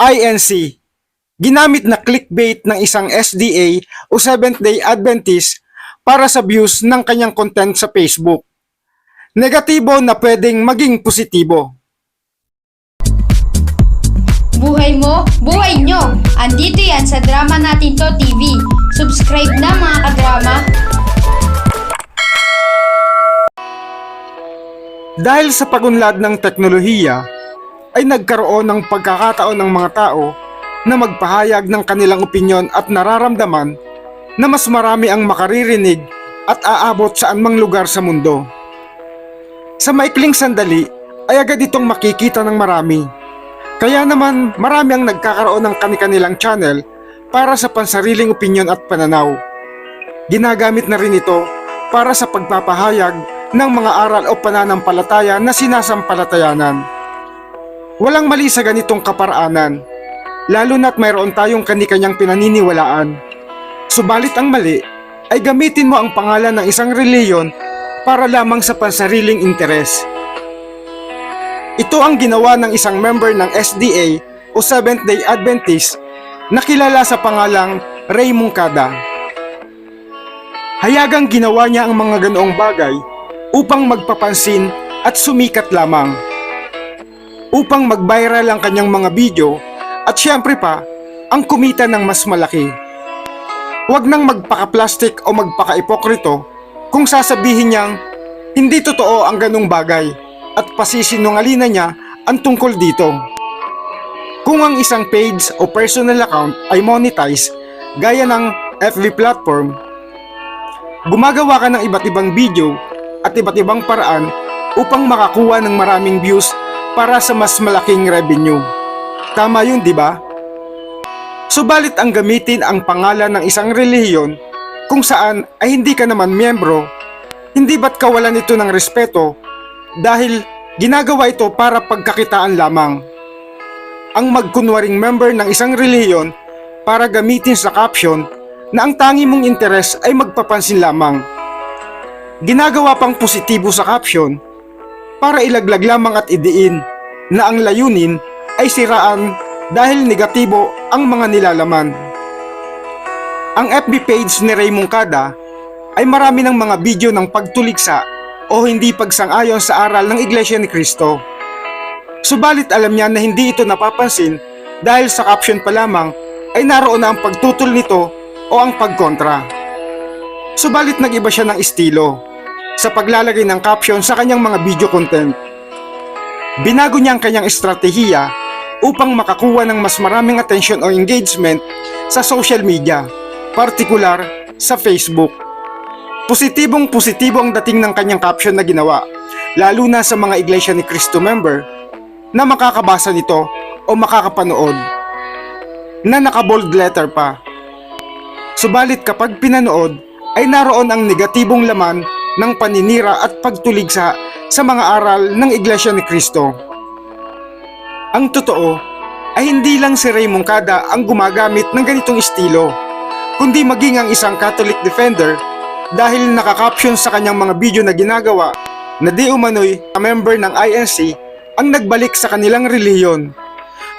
INC. Ginamit na clickbait ng isang SDA o Seventh-day Adventist para sa views ng kanyang content sa Facebook. Negatibo na pwedeng maging positibo. Buhay mo, buhay nyo! Andito yan sa Drama Natin To TV. Subscribe na mga kadrama. Dahil sa pagunlad ng teknolohiya, ay nagkaroon ng pagkakataon ng mga tao na magpahayag ng kanilang opinyon at nararamdaman na mas marami ang makaririnig at aabot sa anumang lugar sa mundo. Sa maikling sandali ay agad itong makikita ng marami. Kaya naman marami ang nagkakaroon ng kanilang channel para sa pansariling opinyon at pananaw. Ginagamit na rin ito para sa pagpapahayag ng mga aral o pananampalataya na sinasampalatayanan. Walang mali sa ganitong kaparaanan, lalo na't mayroon tayong kanikanyang pinaniniwalaan. Subalit ang mali ay gamitin mo ang pangalan ng isang reliyon para lamang sa pansariling interes. Ito ang ginawa ng isang member ng SDA o Seventh-day Adventist na kilala sa pangalang Ray Mungkada. Hayagang ginawa niya ang mga ganoong bagay upang magpapansin at sumikat lamang. Upang mag-viral ang kanyang mga video at syempre pa, ang kumita ng mas malaki. Huwag nang magpaka-plastic o magpaka-ipokrito kung sasabihin niyang hindi totoo ang ganong bagay at pasisinungalina niya ang tungkol dito. Kung ang isang page o personal account ay monetize gaya ng FB platform, gumagawa ka ng iba't ibang video at iba't ibang paraan upang makakuha ng maraming views para sa mas malaking revenue. Tama yun, di ba? Subalit ang gamitin ang pangalan ng isang relihiyon kung saan ay hindi ka naman miyembro, hindi ba't kawalan ito ng respeto dahil ginagawa ito para pagkakitaan lamang. Ang magkunwaring member ng isang relihiyon para gamitin sa caption na ang tangi mong interes ay magpapansin lamang. Ginagawa pang positibo sa caption para ilaglag lamang at idiin na ang layunin ay siraan dahil negatibo ang mga nilalaman. Ang FB page ni Raymond Kada ay marami ng mga video ng pagtuliksa o hindi pagsang-ayon sa aral ng Iglesia ni Cristo. Subalit alam niya na hindi ito napapansin dahil sa caption pa lamang ay naroon na ang pagtutol nito o ang pagkontra. Subalit nag-iba siya ng estilo sa paglalagay ng caption sa kanyang mga video content. Binago niya ang kanyang estratehiya upang makakuha ng mas maraming attention o engagement sa social media, partikular sa Facebook. Positibong positibo ang dating ng kanyang caption na ginawa, lalo na sa mga Iglesia ni Cristo member na makakabasa nito o makakapanood na naka-bold letter pa. Subalit kapag pinanood ay naroon ang negatibong laman ng paninira at pagtuligsa sa mga aral ng Iglesia ni Cristo. Ang totoo ay hindi lang si Raymond Kada ang gumagamit ng ganitong estilo, kundi maging ang isang Catholic defender dahil nakakaption sa kanyang mga video na ginagawa na di umano'y a member ng INC ang nagbalik sa kanilang reliyon.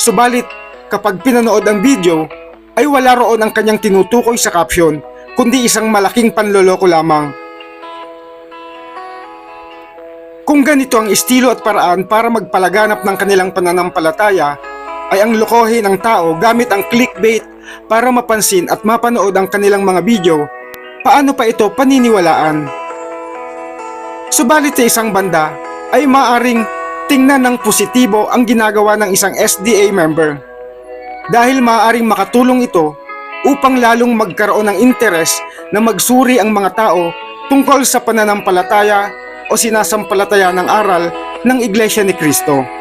Subalit, kapag pinanood ang video, ay wala roon ang kanyang tinutukoy sa caption, kundi isang malaking panloloko lamang. Kung ganito ang estilo at paraan para magpalaganap ng kanilang pananampalataya, ay ang lokohin ng tao gamit ang clickbait para mapansin at mapanood ang kanilang mga video, paano pa ito paniniwalaan? Subalit sa isang banda, ay maaring tingnan ng positibo ang ginagawa ng isang SDA member. Dahil maaaring makatulong ito upang lalong magkaroon ng interes na magsuri ang mga tao tungkol sa pananampalataya o sinasampalataya ng aral ng Iglesia ni Cristo.